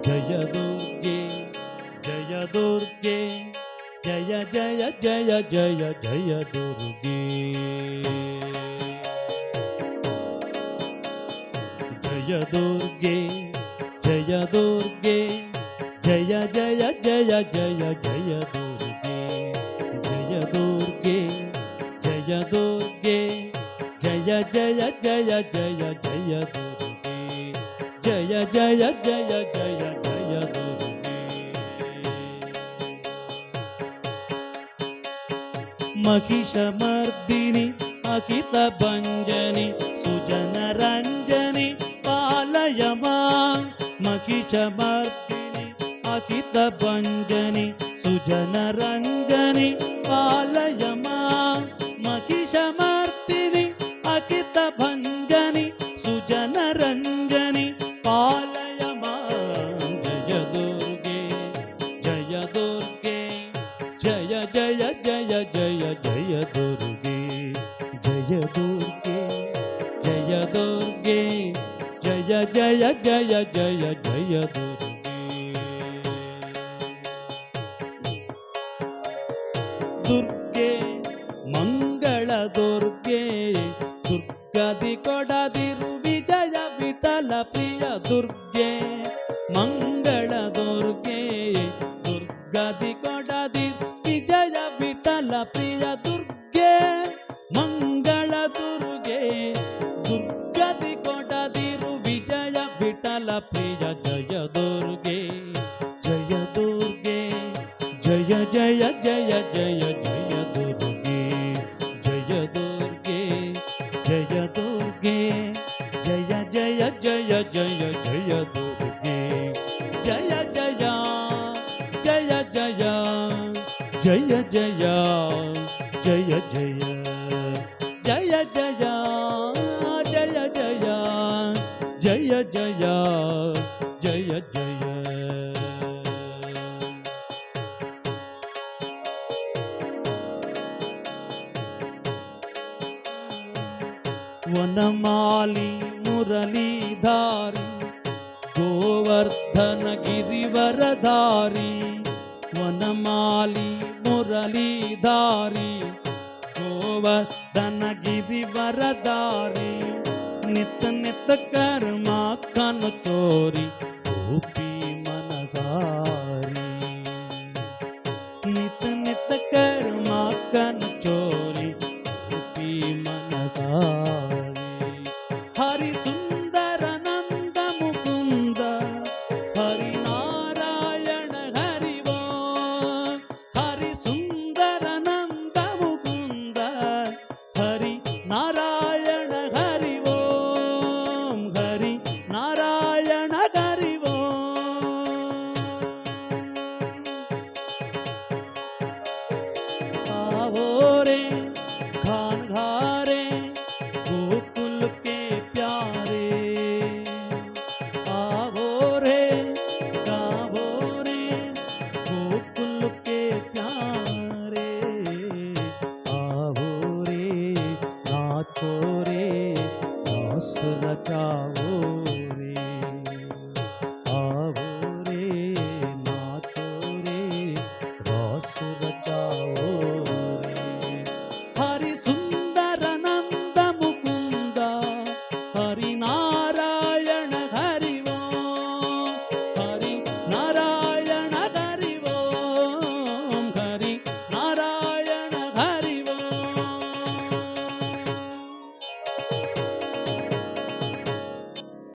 जय दुर्गे जय दुर्गे, जय जय जय जय जय दुर्गे। जय दुर्गे जय दुर्गे, जय जय जय जय जय दुर्गे। जय दुर्गे जय दुर्गे। महिषमर्दिनि अहितभञ्जनि सुजनरञ्जनि पालय मां महिषमर्दिनि अहितभञ्जनि सुजनरञ्जनि पालय दुर्गे जय जय जय जय जय दुर्गे ದುರ್ಗೆ ಮಂಗಳ ದುರ್ಗೆ ದುರ್ಗದಿ ಕೊಡದಿರು ವಿಜಯ ವಿಠಲ ಪ್ರಿಯ ದುರ್ಗೆ ಮಂಗಳ ದುರ್ಗೆ ದುರ್ಗದಿ ಕೊಡದಿರು ವಿಜಯ ವಿಠಲ ಪ್ರಿಯ ದುರ್ಗೆ ಮಂಗಳ जगदा प्रिय जय दुर्गे जय दुर्गे जय जय जय जय जय दुर्गे जय दुर्गे जय दुर्गे जय जय जय जय जय दुर्गे जय जय जय जय जय जय जय जय జయ జయ. వనమాలి మురళీధారి గోవర్ధన గిరివరధారి వనమాలి మురళీధారి గోవర్ధన గిరివరధారి నిత్య నిత్య కర్మ আখ্যান তোরি গোপী રચાવો રે આવો રે માતો રે રસ રચાવો